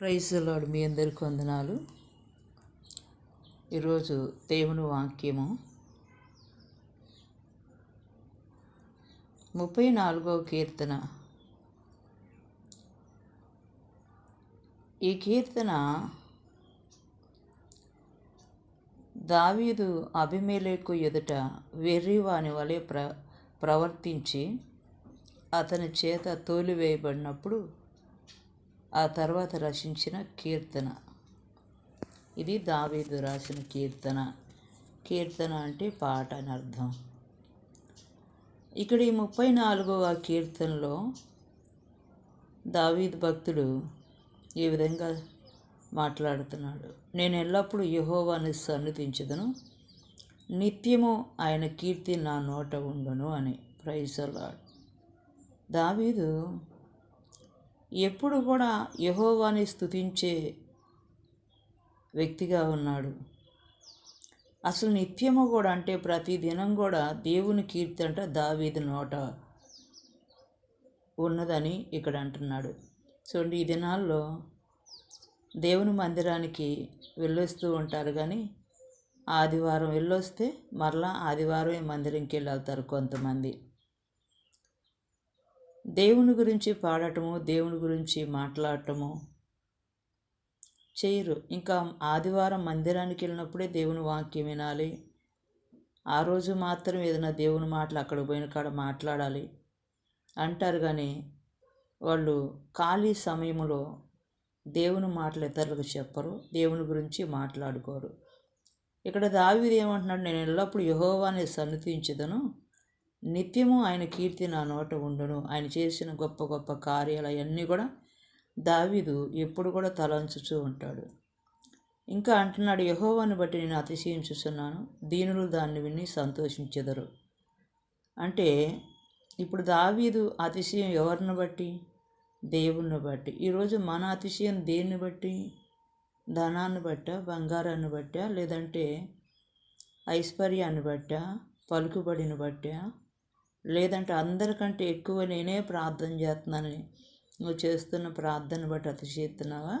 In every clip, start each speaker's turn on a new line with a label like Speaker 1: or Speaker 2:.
Speaker 1: Praise మీ అందరికి వందనాలు. ఈరోజు దేవుని వాక్యము ముప్పై నాలుగవ కీర్తన. ఈ కీర్తన దావీదు అభిమేలేకు ఎదుట వెర్రివాని వలె ప్ర ప్రవర్తించి అతని చేత తోలివేయబడినప్పుడు ఆ తర్వాత రచించిన కీర్తన. ఇది దావీదు రాసిన కీర్తన. కీర్తన అంటే పాట అని అర్థం. ఇక్కడ ఈ ముప్పై నాలుగవ కీర్తనలో దావీదు భక్తుడు ఈ విధంగా మాట్లాడుతున్నాడు. నేను ఎల్లప్పుడూ యహోవాని సన్నిధించదును. నిత్యము ఆయన కీర్తి నా నోట ఉండును అని. ప్రైజలాడు దావీదు ఎప్పుడు కూడా యహోవాని స్తుతించే వ్యక్తిగా ఉన్నాడు. అసలు నిత్యము కూడా అంటే ప్రతి దినం కూడా దేవుని కీర్తి అంట దావీది నోట ఉన్నదని ఇక్కడ అంటున్నాడు. చూడండి ఈ దినాల్లో దేవుని మందిరానికి వెళ్ళొస్తూ ఉంటారు కానీ ఆదివారం వెళ్ళొస్తే మరలా ఆదివారం మందిరంకి వెళ్ళి వెళ్తారు కొంతమంది. దేవుని గురించి పాడటము దేవుని గురించి మాట్లాడటము చేయరు. ఇంకా ఆదివారం మందిరానికి వెళ్ళినప్పుడే దేవుని వాక్యం వినాలి. ఆ రోజు మాత్రం ఏదైనా దేవుని మాటలు అక్కడ పోయిన కాడ మాట్లాడాలి. అంటారు కానీ వాళ్ళు ఖాళీ సమయంలో దేవుని మాటలు ఇతరులకు చెప్పరు దేవుని గురించి మాట్లాడుకోరు. ఇక్కడ దావిది ఏమంటున్నాడు నేను ఎల్లప్పుడూ యహోవాని సన్నిధించదను. నిత్యము ఆయన కీర్తి నా నోట ఉండును. ఆయన చేసిన గొప్ప గొప్ప కార్యాలు అవన్నీ కూడా దావీదు ఎప్పుడు కూడా తలంచుతూ ఉంటాడు. ఇంకా అంటున్నాడు యహోవాన్ని బట్టి నేను అతిశయించుతున్నాను దీనులు దాన్ని విని సంతోషించెదరు. అంటే ఇప్పుడు దావీదు అతిశయం ఎవరిని బట్టి? దేవుణ్ణి బట్టి. ఈరోజు మన అతిశయం దేన్ని బట్టి? ధనాన్ని బట్ట? బంగారాన్ని బట్టా? లేదంటే ఐశ్వర్యాన్ని బట్టా? పలుకుబడిని బట్టా? లేదంటే అందరికంటే ఎక్కువ నేనే ప్రార్థన చేస్తున్నానని నువ్వు చేస్తున్న ప్రార్థన బట్టి అతిశయిస్తున్నావా?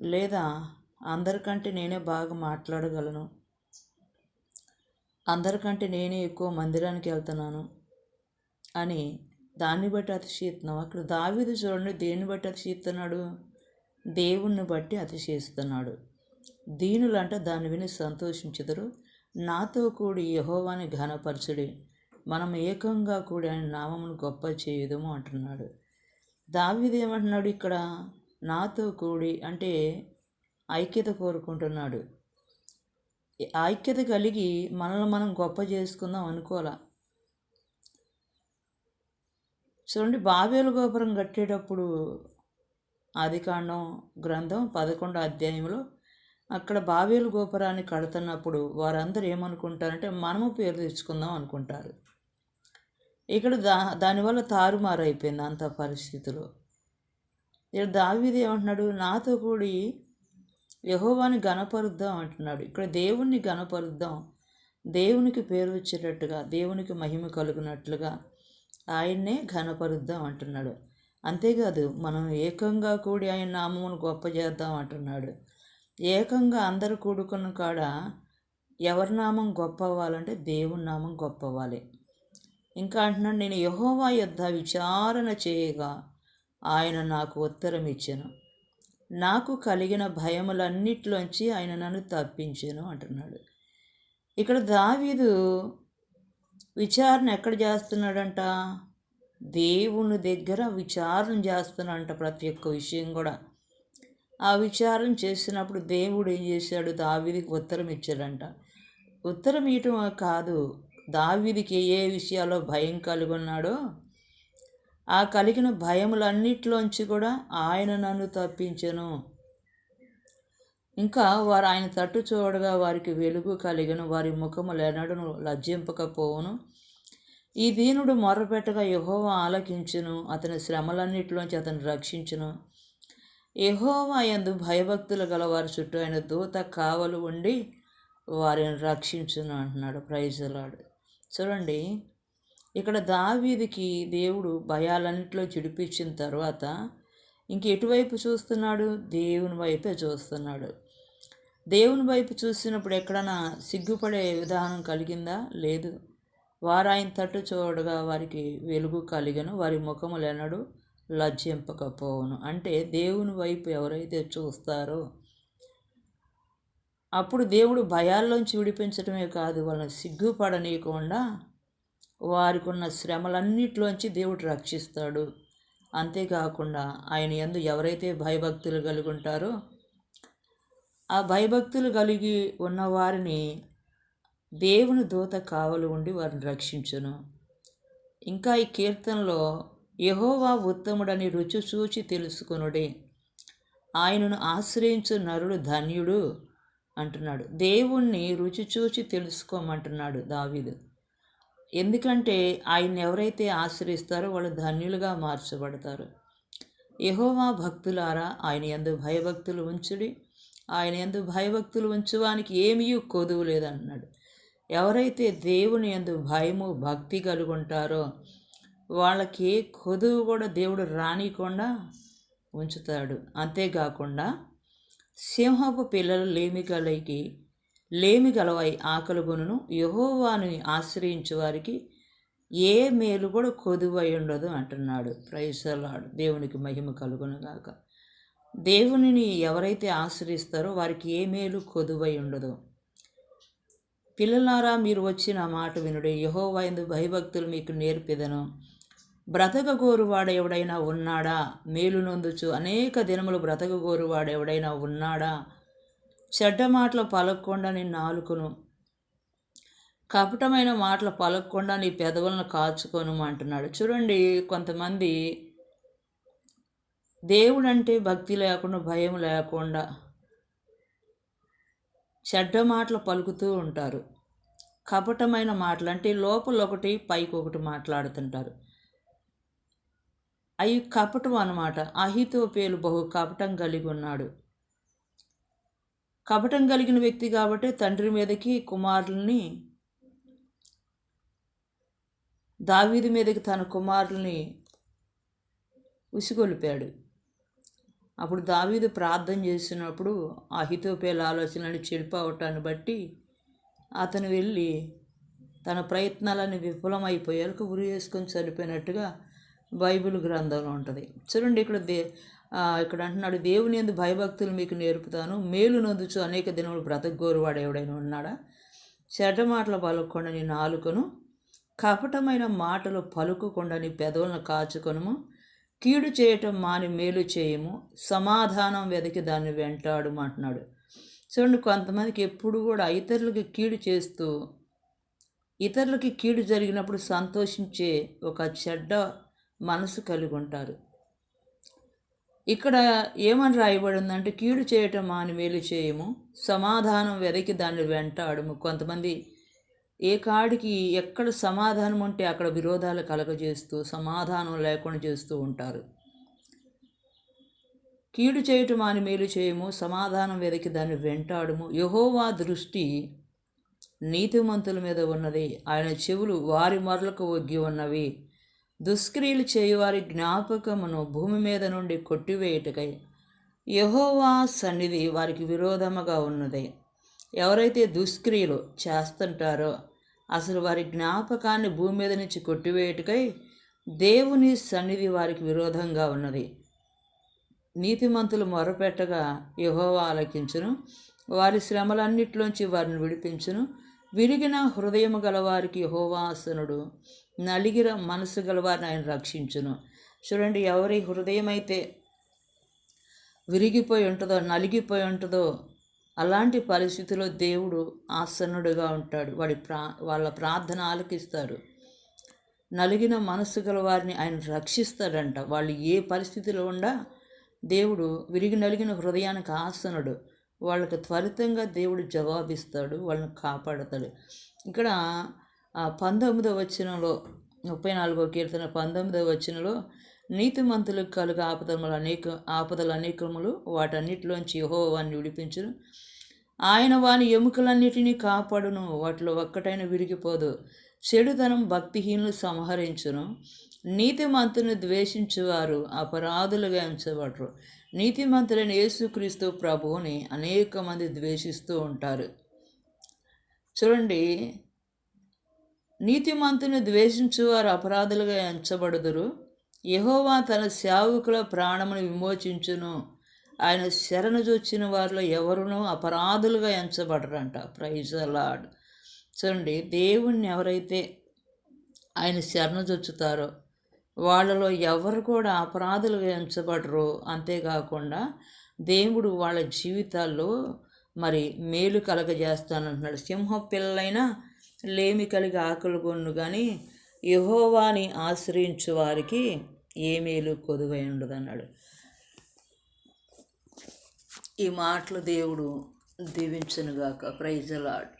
Speaker 1: లేదా అందరికంటే నేనే బాగా మాట్లాడగలను? అందరికంటే నేనే ఎక్కువ మందిరానికి వెళ్తున్నాను అని దాన్ని బట్టి అతిశయిస్తున్నావు? అక్కడ దావీదు చూడండి దేన్ని బట్టి అతిశయిస్తున్నాడు? దేవుణ్ణి బట్టి అతిశయిస్తున్నాడు. దీనులంటే దాన్ని విని సంతోషించదురు. నాతో కూడి యహోవాని ఘనపరచుడి. మనం ఏకంగా కూడా ఆయన నామమును గొప్ప చేయుదము అంటున్నాడు. దావిదేమంటున్నాడు ఇక్కడ? నాతో కూడి అంటే ఐక్యత కోరుకుంటున్నాడు. ఐక్యత కలిగి మనల్ని మనం గొప్ప చేసుకుందాం అనుకోవాలి చూడండి బాబేలు గోపురం కట్టేటప్పుడు ఆదికాండం గ్రంథం పదకొండో అధ్యాయంలో అక్కడ బావేలు గోపురాన్ని కడుతున్నప్పుడు వారందరూ ఏమనుకుంటారంటే మనము పేరు తెచ్చుకుందాం అనుకుంటారు. ఇక్కడ దా దానివల్ల తారుమారు అయిపోయింది అంత పరిస్థితిలో. ఇక్కడ దావీది ఏమంటున్నాడు? నాతో కూడి యహోవాని గణపరుద్దాం అంటున్నాడు. ఇక్కడ దేవుణ్ణి గణపరుద్దాం. దేవునికి పేరు వచ్చేటట్టుగా దేవునికి మహిమ కలుగునట్లుగా ఆయన్నే ఘనపరుద్దాం అంటున్నాడు. అంతేకాదు మనం ఏకంగా కూడి ఆయన నామమును గొప్ప చేద్దాం అంటున్నాడు. ఏకంగా అందరు కూడుకున్న కాడ ఎవరి నామం గొప్ప అవ్వాలంటే దేవుని నామం గొప్ప అవ్వాలి. ఇంకా అంటున్నాడు నేను యహోవా యుద్ధ విచారణ చేయగా ఆయన నాకు ఉత్తరం ఇచ్చాను. నాకు కలిగిన భయములన్నిటిలోంచి ఆయన నన్ను తప్పించాను అంటున్నాడు. ఇక్కడ దావీదు విచారణ ఎక్కడ చేస్తున్నాడంట? దేవుని దగ్గర విచారణ చేస్తున్నాడంట ప్రతి ఒక్క విషయం కూడా. ఆ విచారం చేసినప్పుడు దేవుడు ఏం చేశాడు? దావీదికి ఉత్తరం ఇచ్చాడంట. ఉత్తరం ఇయటం కాదు దావీదికి ఏ విషయాల్లో భయం కలుగున్నాడో ఆ కలిగిన భయములన్నిటిలోంచి కూడా ఆయన నన్ను తప్పించను. ఇంకా వారు ఆయన తట్టు చూడగా వారికి వెలుగు కలిగిన వారి ముఖము ఎన్నడను లజ్జింపకపోవును. ఈ దీనుడు మొర్రపెట్టగా యహోవ ఆలకించును అతని శ్రమలన్నిటిలోంచి అతను రక్షించును. యహోవా ఎందు భయభక్తులు గల వారి చుట్టూ ఆయన దూత కావలు ఉండి వారిని రక్షించును అంటున్నాడు. ప్రైజలాడు చూడండి ఇక్కడ దావీదికి దేవుడు భయాలన్నింటిలో చిడిపించిన తర్వాత ఇంక ఎటువైపు చూస్తున్నాడు? దేవుని వైపే చూస్తున్నాడు. దేవుని వైపు చూసినప్పుడు ఎక్కడన్నా సిగ్గుపడే విధానం కలిగిందా? లేదు. వారు ఆయన తట్టు చూడగా వారికి వెలుగు కలిగను వారి ముఖములు లజ్జింపకపోవును. అంటే దేవుని వైపు ఎవరైతే చూస్తారో అప్పుడు దేవుడు భయాల్లోంచి విడిపించడమే కాదు వాళ్ళని సిగ్గుపడనీయకుండా వారికి ఉన్న శ్రమలన్నిటిలోంచి దేవుడు రక్షిస్తాడు. అంతేకాకుండా ఆయన ఎందు ఎవరైతే భయభక్తులు కలిగి ఉంటారో ఆ భయభక్తులు కలిగి ఉన్న వారిని దేవుని దూత కావలు ఉండి వారిని రక్షించును. ఇంకా ఈ కీర్తనలో యహోవా ఉత్తముడని రుచి చూచి తెలుసుకొనుడే. ఆయనను ఆశ్రయించు నరుడు ధన్యుడు. అంటున్నాడు. దేవుణ్ణి రుచి చూచి తెలుసుకోమంటున్నాడు దావీదు. ఎందుకంటే ఆయన ఎవరైతే ఆశ్రయిస్తారో వాళ్ళు ధన్యులుగా మార్చబడతారు. యహోవా భక్తులారా ఆయన ఎందు భయభక్తులు ఉంచుడి ఆయన ఎందు భయభక్తులు ఉంచువానికి ఏమీ కొదువు లేదన్నాడు. ఎవరైతే దేవుని ఎందు భయము భక్తి కలుగుంటారో వాళ్ళకి కొదువు కూడా దేవుడు రానికుండా ఉంచుతాడు. అంతేకాకుండా సింహపు పిల్లలు లేమి లేమిగలవై లేమి గలవై ఆకలిగొనును యహోవాని ఆశ్రయించు వారికి ఏ మేలు కూడా కొదువై ఉండదు అంటున్నాడు. ప్రైసలాడు దేవునికి మహిమ కలుగునుగాక దేవునిని ఎవరైతే ఆశ్రయిస్తారో వారికి ఏ మేలు కొదువై ఉండదు. పిల్లలారా మీరు వచ్చిన మాట వినుడు. యహోవా భయభక్తులు మీకు నేర్పిదను. బ్రతకగోరువాడెవడైనా ఉన్నాడా? మేలు నొందుచు అనేక దినములు బ్రతకగోరువాడెవడైనా ఉన్నాడా? చెడ్డ మాటలు పలక్కుండా నీ నాలుకను. కపటమైన మాటలు పలక్కుండా నీ పెదవులను కాచుకోను అంటున్నాడు. చూడండి కొంతమంది దేవుడంటే భక్తి లేకుండా భయం లేకుండా చెడ్డ మాటలు పలుకుతూ ఉంటారు. కపటమైన మాటలు అంటే లోపల ఒకటి పైకి ఒకటి మాట్లాడుతుంటారు. అవి కపటం అనమాట అహితోపేలు బహు కపటం కలిగి ఉన్నాడు. కపటం కలిగిన వ్యక్తి కాబట్టి తండ్రి మీదకి కుమారుల్ని దావీది మీదకి తన కుమారుల్ని ఉసిగొలిపాడు అప్పుడు దావీదు ప్రార్థన చేసినప్పుడు అహితోపేల ఆలోచనలు చెడిపోవటాన్ని బట్టి అతను వెళ్ళి తన ప్రయత్నాలన్నీ విఫలమైపోయేందుకు ఉరి వేసుకొని చనిపోయినట్టుగా బైబిల్ గ్రంథంలో ఉంటుంది. చూడండి ఇక్కడ దే ఇక్కడ అంటున్నాడు దేవుని ఎందు భయభక్తులు మీకు నేర్పుతాను. మేలు నొందుచు అనేక దినములు బ్రతకగోరువాడు ఎవడైనా ఉన్నాడా? చెడ్డ మాటలు పలుకుండా నీ నాలుకను. కపటమైన మాటలు పలుకకుండా నీ పెదవులను కాచుకొనుము. కీడు చేయటం మాని మేలు చేయము. సమాధానం వెతికి దాన్ని వెంటాడు అంటున్నాడు. చూడండి కొంతమందికి ఎప్పుడు కూడా ఇతరులకి కీడు చేస్తూ ఇతరులకి కీడు జరిగినప్పుడు సంతోషించే ఒక చెడ్డ మనసు కలిగి ఉంటారు ఇక్కడ ఏమని రాయబడి ఉందంటే కీడు చేయటం మాని మేలు చేయము సమాధానం వెదకి దాన్ని వెంటాడము. కొంతమంది ఏ కాడికి ఎక్కడ సమాధానం ఉంటే అక్కడ విరోధాలు కలగజేస్తూ సమాధానం లేకుండా చేస్తూ ఉంటారు. కీడు చేయటం మాని మేలు చేయము సమాధానం వెదకి దాన్ని వెంటాడము. యహోవా దృష్టి నీతిమంతుల మీద ఉన్నది. ఆయన చెవులు వారి మరలకు ఒగ్గి ఉన్నవి. దుష్క్రియలు చేయువారి జ్ఞాపకమును భూమి మీద నుండి కొట్టివేయుటకై యహోవా సన్నిధి వారికి విరోధముగా ఉన్నది. ఎవరైతే దుష్క్రియలు చేస్తుంటారో అసలు వారి జ్ఞాపకాన్ని భూమి మీద నుంచి కొట్టివేయుటకై దేవుని సన్నిధి వారికి విరోధంగా ఉన్నది. నీతిమంతులు మొరపెట్టగా యహోవా ఆలకించును వారి శ్రమలన్నిటిలోంచి వారిని విడిపించును విరిగిన హృదయము గలవారికి యహోవాసనుడు నలిగిన మనసు గలవారిని ఆయన రక్షించును. చూడండి ఎవరి హృదయం అయితే విరిగిపోయి ఉంటుందో నలిగిపోయి ఉంటుందో అలాంటి పరిస్థితిలో దేవుడు ఆసన్నుడుగా ఉంటాడు. వాడి ప్రా వాళ్ళ ప్రార్థన ఆలకిస్తాడు నలిగిన మనసు గల వారిని ఆయన రక్షిస్తాడంట. వాళ్ళు ఏ పరిస్థితిలో ఉండా దేవుడు విరిగి నలిగిన హృదయానికి ఆసనుడు. వాళ్ళకు త్వరితంగా దేవుడు జవాబిస్తాడు వాళ్ళని కాపాడతాడు. ఇక్కడ పంతొమ్మిదవ వచనంలో ముప్పై నాలుగో కీర్తన పంతొమ్మిదవ వచనంలో నీతిమంతులకు కలుగు ఆపదములు అనేక ఆపదలు అనేకములు వాటన్నిటిలోంచి యహో వారిని విడిపించును. ఆయన వాని ఎముకలన్నిటినీ కాపాడును వాటిలో ఒక్కటైన విరిగిపోదు. చెడుతనం భక్తిహీనులు సంహరించును. నీతిమంతుని ద్వేషించువారు అపరాధులుగా ఎంచబడరు. నీతిమంతులైన యేసుక్రీస్తు ప్రభువుని అనేక మంది ద్వేషిస్తూ ఉంటారు. చూడండి నీతిమంతుని ద్వేషించువారు అపరాధులుగా ఎంచబడుదురు. యహోవా తన సేవకుల ప్రాణమును విమోచించును. ఆయన శరణు చొచ్చిన వారిలో ఎవరునూ అపరాధులుగా ఎంచబడరంట. ప్రైజ్ లాడ్ చూడండి దేవుణ్ణి ఎవరైతే ఆయన శరణు చొచ్చుతారో వాళ్ళలో ఎవరు కూడా అపరాధులుగా ఎంచబడరు. అంతేకాకుండా దేవుడు వాళ్ళ జీవితాల్లో మరి మేలు కలగజేస్తానంటున్నాడు. సింహ పిల్లలైనా లేమి కలిగి ఆకలి కొన్ను కానీ యహోవాని ఆశ్రయించు వారికి ఏ మేలు కొదువై ఉండదన్నాడు. ఈ మాటలు దేవుడు దీవించనుగాక. Praise lord